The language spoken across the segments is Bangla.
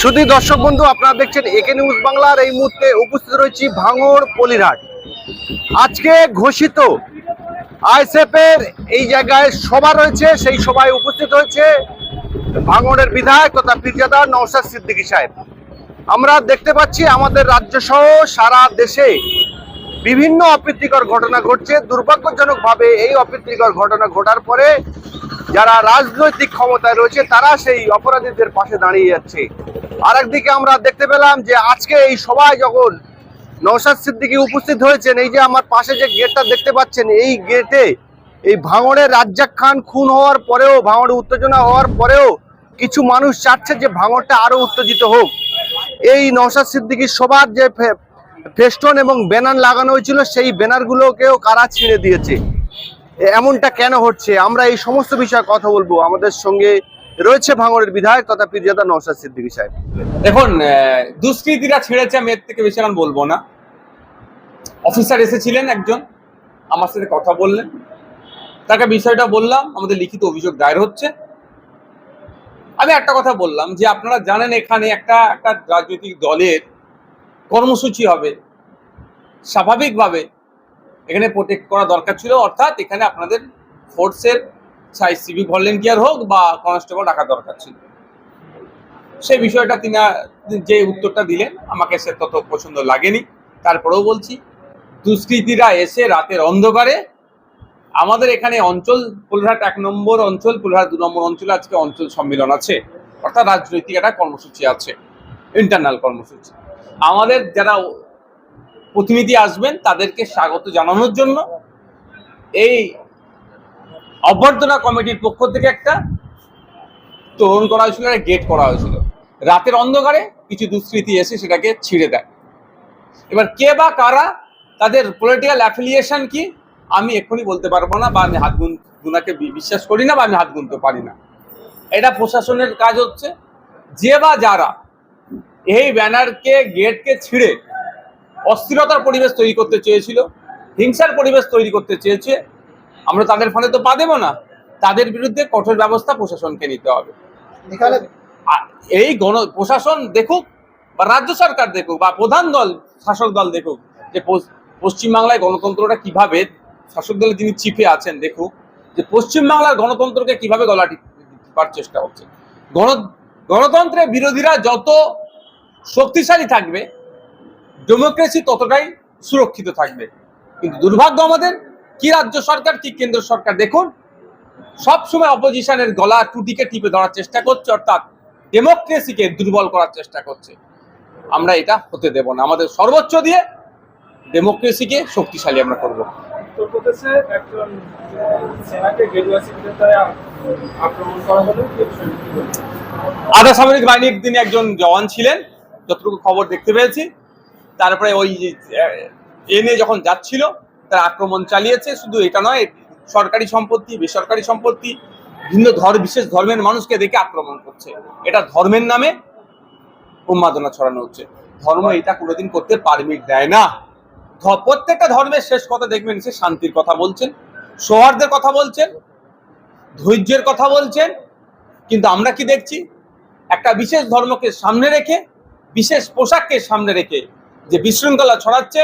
শুধু দর্শক বন্ধু, আপনারা দেখছেন একে নিউজ বাংলার এই মুহূর্তে উপস্থিত রয়েছি ভাঙড় পলিরহাট। আজকে ঘোষিত আইএসএফ এর এই জায়গায় সভা রয়েছে, সেই সভায় উপস্থিত হয়েছে ভাঙড়ের বিধায়ক তথা পীরজাদা নওশাদ সিদ্দিকী সাহেব। আমরা দেখতে পাচ্ছি আমাদের রাজ্য সহ সারা দেশে বিভিন্ন অপ্রীতিকর ঘটনা ঘটছে। দুর্ভাগ্যজনকভাবে এই অপ্রীতিকর ঘটনা ঘটার পরে যারা রাজনৈতিক ক্ষমতায় রয়েছে, তারা সেই অপরাধীদের পাশে দাঁড়িয়ে যাচ্ছে। আর একদিকে আমরা দেখতে পেলাম যে আজকে এই সবাই যখন নৌসাদ সিদ্দিকী উপস্থিত হয়েছেন, এই যে আমার পাশে যে গেটটা দেখতে পাচ্ছেন, এই গেটে এই ভাঙড়ের রাজ্জাক খান খুন হওয়ার পরেও, ভাঙড়ে উত্তেজনা হওয়ার পরেও কিছু মানুষ চাচ্ছে যে ভাঙড়টা আরও উত্তেজিত হোক। এই নৌসাদ সিদ্দিকীর সবার যে ফেস্টন এবং ব্যানার লাগানো হয়েছিল, সেই ব্যানারগুলোকেও কারা ছিঁড়ে দিয়েছে? এমনটা কেন হচ্ছে? আমরা এই সমস্ত বিষয়ে কথা বলব। আমাদের সঙ্গে রয়েছে ভাঙড়ের বিধায়ক তথা পীরজাদা নৌসাদ সিদ্দিকী সাহেব। দেখুন দুষ্কৃতীরা ছেড়েছে, আমি এর থেকে বেশি এখন বলব না। অফিসার এসেছিলেন একজন, আমার সাথে কথা বললেন। তাকে বিষয়টা বললাম, আমাদের লিখিত অভিযোগ দায়ের হচ্ছে। আমি একটা কথা বললাম যে আপনারা জানেন এখানে একটা একটা রাজনৈতিক দলের কর্মসূচি হবে। স্বাভাবিকভাবে এখানে প্রোটেক্ট করা দরকার ছিল, অর্থাৎ এখানে আপনাদের ফোর্সের চাই সিভিক ভলেন্টিয়ার হোক বা কনস্টেবল রাখা দরকার ছিল। সেই বিষয়টা তিনি যে উত্তরটা দিলেন, আমাকে সে তত পছন্দ লাগেনি। তারপরেও বলছি, দুষ্কৃতীরা এসে রাতের অন্ধকারে আমাদের এখানে অঞ্চল পুলহাট এক নম্বর অঞ্চল পুলহাট দু নম্বর অঞ্চলে আজকে অঞ্চল সম্মেলন আছে। অর্থাৎ রাজনৈতিক একটা কর্মসূচি আছে ইন্টারনাল কর্মসূচি। আমাদের যারা প্রতিনিধি আসবেন, তাদেরকে স্বাগত জানানোর জন্য। এই অভ্যর্থনা কমিটির পক্ষ থেকে একটা তোরণ করা হয়েছিল গেট করা হয়েছিল। রাতের অন্ধকারে কিছু দুষ্কৃতী এসে সেটাকে ছিঁড়ে দেয়। এবার কে বা কারা, তাদের পলিটিক্যাল অ্যাফিলিয়েশন কি, আমি এক্ষুনি বলতে পারব না বা আমি হাত গুন গুনাকে বিশ্বাস করি না বা আমি হাত গুনতে পারি না। এটা প্রশাসনের কাজ হচ্ছে, যে বা যারা এই ব্যানারকে গেটকে ছিঁড়ে অস্থিরতার পরিবেশ তৈরি করতে চেয়েছিল হিংসার পরিবেশ তৈরি করতে চেয়েছে। আমরা তাদের ফলে তো পা দেবো না তাদের বিরুদ্ধে কঠোর ব্যবস্থা প্রশাসনকে নিতে হবে। এই গণ প্রশাসন দেখুক বা রাজ্য সরকার দেখুক বা প্রধান দল শাসক দল দেখুক যে পশ্চিমবাংলায় গণতন্ত্রটা কীভাবে শাসক দলের যিনি চিফে আছেন দেখুক যে পশ্চিমবাংলার গণতন্ত্রকে কীভাবে গলা টিপার চেষ্টা হচ্ছে। গণ গণতন্ত্রের বিরোধীরা যত শক্তিশালী থাকবে ডেমোক্রেসি ততটাই সুরক্ষিত থাকবে। কিন্তু দুর্ভাগ্য আমাদের কি রাজ্য সরকার কি কেন্দ্র সরকার? দেখুন সবসময় অপোজিশনের গলা টুটিকে টিপে ধরার চেষ্টা করছে অর্থাৎ ডেমোক্রেসিকে দুর্বল করার চেষ্টা করছে। আমরা এটা হতে দেব না। আমাদের সর্বোচ্চ দিয়ে ডেমোক্রেসিকে শক্তিশালী আমরা করব। উত্তরপ্রদেশে একজন সেনাকে গেরুয়া শিবিরের আক্রমণ করা হলো কি বিষয়টি কি বলবেন? আধা সামরিক বাহিনীর তিনি একজন জওয়ান ছিলেন যতটুকু খবর দেখতে পেয়েছি। তারপরে ওই আহ, এ নিয়ে যখন যাচ্ছিল তার আক্রমণ চালিয়েছে। শুধু এটা নয় সরকারি সম্পত্তি বেসরকারি সম্পত্তি ভিন্ন ধর বিশেষ ধর্মের মানুষকে দেখে আক্রমণ করছে। এটা ধর্মের নামে উন্মাদনা ছড়ানো হচ্ছে। ধর্ম এটা কোনোদিন করতে পারমিট দেয় না। প্রত্যেকটা ধর্মের শেষ কথা দেখবেন সে শান্তির কথা বলছেন সৌহার্দের কথা বলছেন ধৈর্যের কথা বলছেন। কিন্তু আমরা কি দেখছি? একটা বিশেষ ধর্মকে সামনে রেখে বিশেষ পোশাককে সামনে রেখে যে বিশৃঙ্খলা ছড়াচ্ছে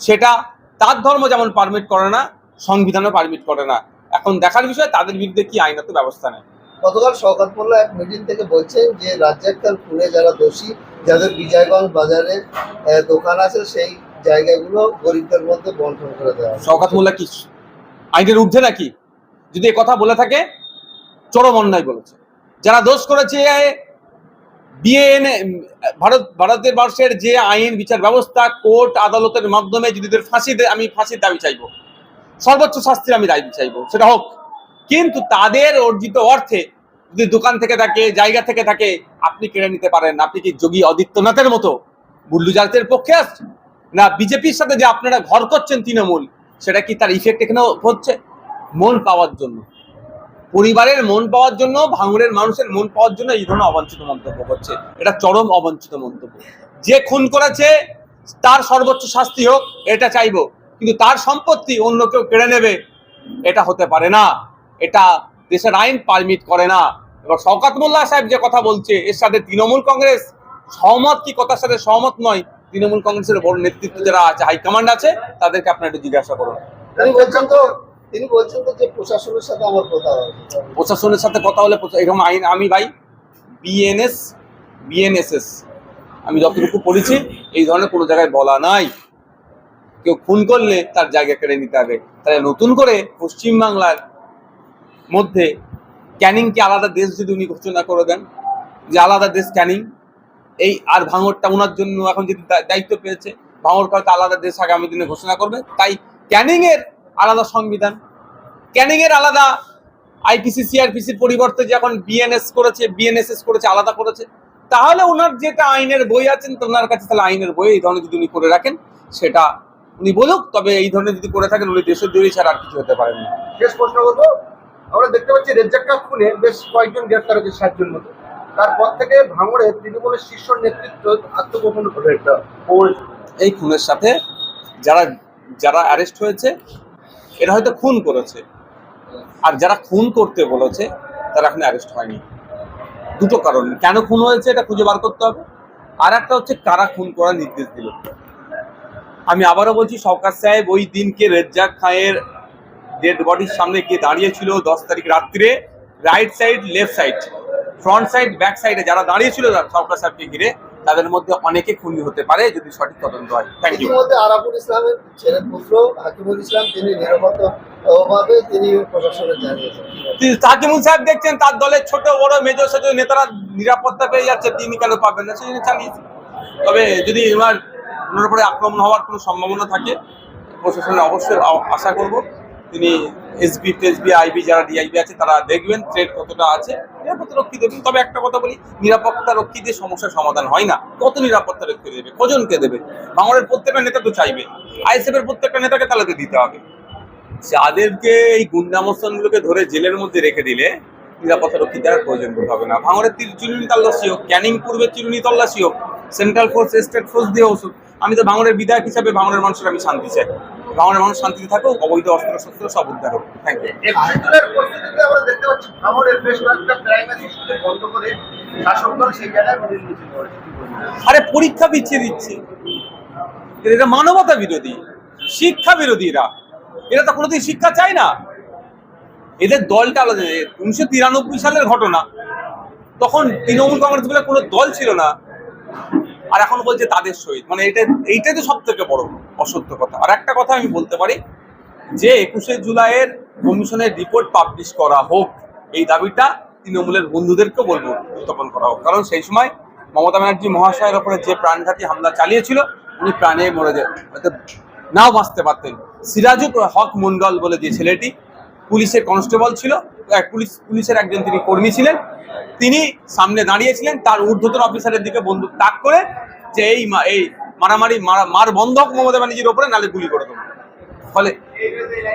সেটা তার ধর্ম যেমন পারমিট করে না সংবিধানও পারমিট করে না। এখন দেখার বিষয় তাদের বিরুদ্ধে কি আইনত ব্যবস্থা নেয়? গতকাল শওকত মোল্লা এক মিটিং থেকে বলছেন যে রাজ্জাকাল খুনে যারা দোষী যাদের বিজয়গঞ্জ বাজারে দোকান আছে সেই জায়গাগুলো গরিবদের মধ্যে বন্টন করে দেওয়া। শওকাত মোল্লা কি আইনের ঊর্ধ্বে নাকি? যদি কথা বলে থাকে চরম অন্যায় বলেছে। যারা দোষ করেছে বিএনএ ভারত, ভারতের বর্ষের যে আইন, বিচার ব্যবস্থা, কোর্ট, আদালতের মাধ্যমে যদি ফাঁসি দেয়, আমি ফাঁসির দাবি চাইব। সর্বোচ্চ শাস্তির আমি দাবি চাইব, সেটা হোক। কিন্তু তাদের অর্জিত অর্থে যদি দোকান থেকে থাকে, জায়গা থেকে থাকে, আপনি কেড়ে নিতে পারেন। আপনি কি যোগী আদিত্যনাথের মতো বুল্লুজাতের পক্ষে আসছেন না বিজেপির সাথে যে আপনারা ঘর করছেন তৃণমূল, সেটা কি তার ইফেক্ট এখানে হচ্ছে? মন পাওয়ার জন্য। পরিবারের মন পাওয়ার জন্য ভাঙড়ের মানুষের মন পাওয়ার জন্য এই ধরনের অবাঞ্ছিত মন্তব্য করছে। এটা চরম অবাঞ্ছিত মন্তব্য। যে খুন করেছে, তার সর্বোচ্চ শাস্তি হোক, এটা চাইব। কিন্তু তার সম্পত্তি অন্য কেউ কেড়ে নেবে, এটা হতে পারে না। এটা দেশের আইন পারমিট করে না। এবার শওকাত মোল্লা সাহেব যে কথা বলছে, এর সাথে তৃণমূল কংগ্রেস সহমত কি? কথার সাথে সহমত নয়। তৃণমূল কংগ্রেসের বড় নেতৃত্ব যারা আছে, হাইকমান্ড আছে, তাদেরকে আপনার একটু জিজ্ঞাসা করুন। তিনি বলছেন যে প্রশাসনের সাথে আমার কথা প্রশাসনের সাথে কথা প্রশা- এরকম আইন আমি ভাই বিএনএস বিএনএসএস আমি যতটুকু পড়েছি, এই ধরনের কোনো জায়গায় বলা নাই। কেউ খুন করলে তার জায়গা কেড়ে নিতে হবে। তাহলে নতুন করে পশ্চিমবাংলার মধ্যে ক্যানিংকে আলাদা দেশ যদি উনি ঘোষণা করে দেন, যে আলাদা দেশ ক্যানিং, এই আর ভাঙরটা ওনার জন্য এখন যদি দায়িত্ব পেয়েছে, ভাঙর হয়তো আলাদা দেশ আগামী দিনে ঘোষণা করবে, তাই ক্যানিং এর আলাদা সংবিধান। ক্যানিং এর আলাদা আইপিসি সিআরপিসির পরিবর্তে যে এখন বিএনএস করেছে বিএনএসএস করেছে আলাদা করেছে তাহলে ওনার যেটা আইনের বই আছেন তো ওনার কাছে তাহলে আইনের বই এই ধরনের যদি উনি করে রাখেন সেটা উনি বলুক তবে এই ধরনের যদি করে থাকেন উনি দেশের জয়ী ছাড়া আর কিছু হতে পারেন না। শেষ প্রশ্ন করব আমরা দেখতে পাচ্ছি রেজ্জাক্কা খুনে বেশ কয়েকজন গ্রেফতার হয়েছে সাতজন মতো। তারপর থেকে ভাঙড়ে তৃণমূলের শীর্ষ নেতৃত্ব আত্মগোপন করে। এই খুনের সাথে যারা যারা অ্যারেস্ট হয়েছে এরা হয়তো খুন করেছে। আর যারা খুন করতে বলেছে, তারা এখন অ্যারেস্ট হয়নি। দুটো কারণ। কেন খুন হয়েছে এটা খুঁজে বার করতে হবে? আর একটা হচ্ছে কারা খুন করার নির্দেশ দিল। আমি আবারও বলছি সরকার সাহেব ওই দিনকে রেজ্জাক খাঁয়ের ডেড বডির সামনে গিয়ে দাঁড়িয়েছিল দশ তারিখ রাত্রে। Right side left side front side back সাইডে যারা দাঁড়িয়েছিল সরকার সাহেবকে ঘিরে তাদের মধ্যে অনেকে খুনি হতে পারে যদি সঠিক তদন্ত হয়। থ্যাংক ইউ ইতিমধ্যে আরাফুল ইসলামের ছেলে পুত্র হাকিমুল ইসলাম তিনি নিরাপত্তা ভাবে তিনি প্রশাসনে জানিয়েছেন তাকিমুল সাহেব দেখছেন তার দলের ছোট বড় মেজর সেজ নেতারা নিরাপত্তা পেয়ে যাচ্ছে তিনি কেন পাবেন না? সেই জন্য চালিয়েছে তবে যদি এবার ওনার উপরে আক্রমণ হওয়ার কোনো সম্ভাবনা থাকে প্রশাসনে অবশ্যই আশা করব। তিনি এসবি, টেসবি, আইবি যারা ডিআইবি আছে, তারা দেখবেন ট্রেড কতটা আছে, নিরাপত্তা রক্ষী দেবেন। তবে একটা কথা বলি, নিরাপত্তা রক্ষী দিয়ে সমস্যার সমাধান হয় না। কত নিরাপত্তা রক্ষী দেবে? কজনকে দেবে? বাংলার প্রত্যেকটা নেতা তো চাইবে। আইএসএফ এর প্রত্যেকটা নেতাকে তাহলে তো দিতে হবে। যাদেরকে এই গুন্ডামস্তানগুলোকে ধরে জেলের মধ্যে রেখে দিলে নিরাপত্তা রক্ষী দেওয়ার প্রয়োজন বোধ হবে না। ভাঙড়ের তীর চিরুনি তল্লাশি হোক, ক্যানিং পূর্বে চিরুনি তল্লাশি হোক সেন্ট্রাল ফোর্স স্টেট ফোর্স দিয়ে ওষুধ আমি তো ভাঙড়ের বিধায়ক হিসাবে ভাঙড়ের মানুষের আমি শান্তি চাই। ভাঙড়ের মানুষ শান্তিতে থাকুক অবৈধ অস্ত্র শস্ত্র সব উদ্ধার হোক। থ্যাংক ইউ একুশে জুলাইয়ের পরিস্থিতিতে আমরা দেখতে পাচ্ছি ভাঙড়ের বেশ কয়েকটা প্রাইমারি স্কুলে বন্ধ করে শাসক দল সেই জায়গায় মিছিল মিছিল করেছে। কি বলবেন? আরে পরীক্ষা পিছিয়ে দিচ্ছে। এটা মানবতা বিরোধী শিক্ষা বিরোধী এরা। এরা তো কোনোদিন শিক্ষা চায় না। এদের দলটা আলাদা। উনিশশো তিরানব্বই সালের ঘটনা। তখন তৃণমূল কংগ্রেস বলে কোনো দল ছিল না। আর এখন বলছে তাদের সহিত। মানে এটা এইটাই তো সব থেকে বড় অসত্য কথা আর একটা কথা আমি বলতে পারি, যে একুশে জুলাইয়ের কমিশনের রিপোর্ট পাবলিশ করা হোক, এই দাবিটা তৃণমূলের বন্ধুদেরকেও বলব উত্থাপন করা হোক। কারণ সেই সময় মমতা ব্যানার্জি মহাশয়ের ওপরে যে প্রাণঘাতী হামলা চালিয়েছিল, উনি প্রাণে মরে যায়। নাও বাঁচতে পারতেন। সিরাজুক হক মন্ডল বলে যে ছেলেটি পুলিশের কনস্টেবল ছিল পুলিশ, পুলিশের একজন তিনি কর্মী ছিলেন। তিনি সামনে দাঁড়িয়েছিলেন, তার ঊর্ধ্বতন অফিসারের দিকে বন্দুক তাক করে যে এই এই মারামারি, মার বন্ধক মমতা ব্যানার্জির ওপরে, নালে গুলি করে দেবো। ফলে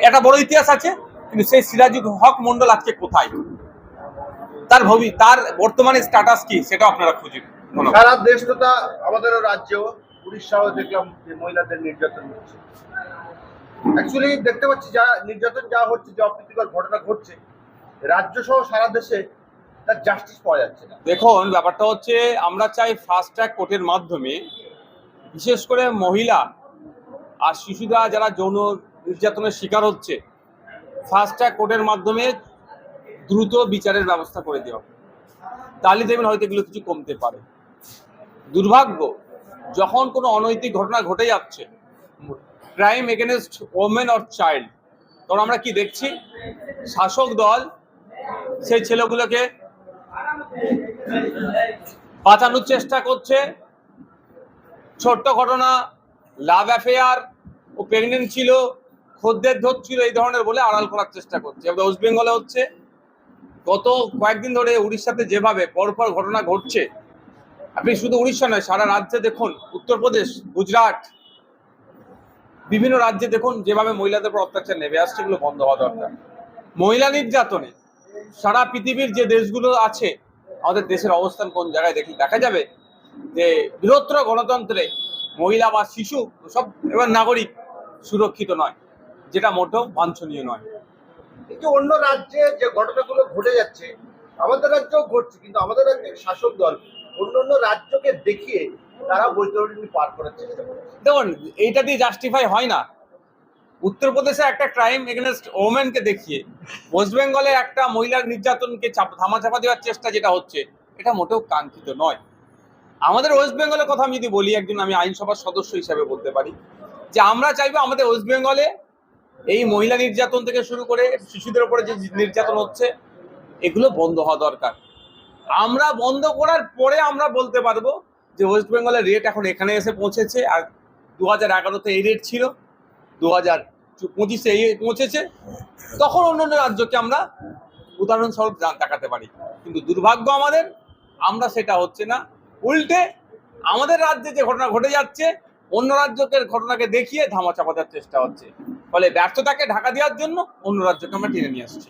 একটা বড় ইতিহাস আছে, কিন্তু সেই সিরাজুল হক মন্ডল আজকে কোথায়? তার ভবি, তার বর্তমানে স্ট্যাটাস কি সেটা আপনারা খুঁজুন সারা দেশ আমাদের রাজ্যেও উড়িষ্যাও দেখলাম যে মহিলাদের নির্যাতন হচ্ছে। অ্যাকচুয়ালি দেখতে পাচ্ছি যা নির্যাতন যা হচ্ছে, যে অপ্রীতিকর ঘটনা ঘটছে রাজ্য সহ সারা দেশে তার জাস্টিস পাওয়া যাচ্ছে না। দেখুন, ব্যাপারটা হচ্ছে আমরা চাই ফাস্ট ট্র্যাক কোর্টের মাধ্যমে বিশেষ করে মহিলা আর শিশুরা যারা যৌন নির্যাতনের শিকার হচ্ছে ফাস্ট ট্র্যাক কোর্টের মাধ্যমে দ্রুত বিচারের ব্যবস্থা করে দেওয়া তাহলে দেখবেন হয়তো এগুলো কিছু কমতে পারে। দুর্ভাগ্য, যখন কোনো অনৈতিক ঘটনা ঘটে যাচ্ছে crime against women or child. তখন আমরা কি দেখছি? শাসক দল, সেই ছেলেগুলোকে বাঁচানোর চেষ্টা করছে। ছোট্ট ঘটনা লাভ অ্যাফেয়ার ও প্রেগনেন্ট ছিল, খদ্দের ধরছিল, এই ধরনের বলে আড়াল করার চেষ্টা করছে। এবার ওয়েস্ট বেঙ্গলে হচ্ছে, গত কয়েকদিন ধরে উড়িষ্যাতে যেভাবে পরপর ঘটনা ঘটছে, আপনি শুধু উড়িষ্যা নয়, সারা রাজ্যে দেখুন, উত্তরপ্রদেশ, গুজরাট বিভিন্ন রাজ্যে দেখুন, যেভাবে মহিলাদের উপর অত্যাচার নেমে আসছে, এগুলো বন্ধ হওয়া দরকার। মহিলা নির্যাতনে সারা পৃথিবীর যে দেশগুলো আছে, আমাদের দেশের অবস্থান কোন জায়গায় দেখি, দেখা যাবে যে বৃহত্তর গণতন্ত্রে মহিলা বা শিশু, সব এবার নাগরিক সুরক্ষিত নয়, যেটা মোটেও বাঞ্ছনীয় নয়। যে অন্য রাজ্যে যে ঘটনাগুলো ঘটে যাচ্ছে, আমাদের রাজ্যেও ঘটছে, কিন্তু আমাদের রাজ্যের শাসক দল অন্য অন্য রাজ্যকে দেখিয়ে তারা বৈতরণী পার করার চেষ্টা করছে। দেখুন, এইটা দিয়ে জাস্টিফাই হয় না। উত্তরপ্রদেশে একটা ক্রাইম এগেনস্ট ওমেনকে দেখিয়ে ওয়েস্ট বেঙ্গলে একটা মহিলার নির্যাতনকে চাপ, ধামাচাপা দেওয়ার চেষ্টা যেটা হচ্ছে, এটা মোটেও কাঙ্ক্ষিত নয়। আমাদের ওয়েস্ট বেঙ্গলের কথা আমি যদি বলি, একজন আমি আইনসভার সদস্য হিসাবে বলতে পারি, যে আমরা চাইব আমাদের ওয়েস্ট বেঙ্গলে এই মহিলা নির্যাতন থেকে শুরু করে শিশুদের উপরে যে নির্যাতন হচ্ছে, এগুলো বন্ধ হওয়া দরকার। আমরা বন্ধ করার পরে আমরা বলতে পারব যে ওয়েস্ট বেঙ্গলের রেট এখন এখানে এসে পৌঁছেছে, আর দু হাজার এগারোতে এই রেট ছিল দু হাজার পঁচিশে এই পৌঁছেছে। তখন অন্য অন্য রাজ্যকে আমরা উদাহরণস্বরূপ দেখাতে পারি। কিন্তু দুর্ভাগ্য আমাদের, আমরা সেটা হচ্ছে না। উল্টে আমাদের রাজ্যে যে ঘটনা ঘটে যাচ্ছে, অন্য রাজ্যকে ঘটনাকে দেখিয়ে ধামা দেওয়ার চেষ্টা হচ্ছে। ফলে ব্যর্থতাকে ঢাকা দেওয়ার জন্য অন্য রাজ্যকে আমরা টেনে নিয়ে আসছি।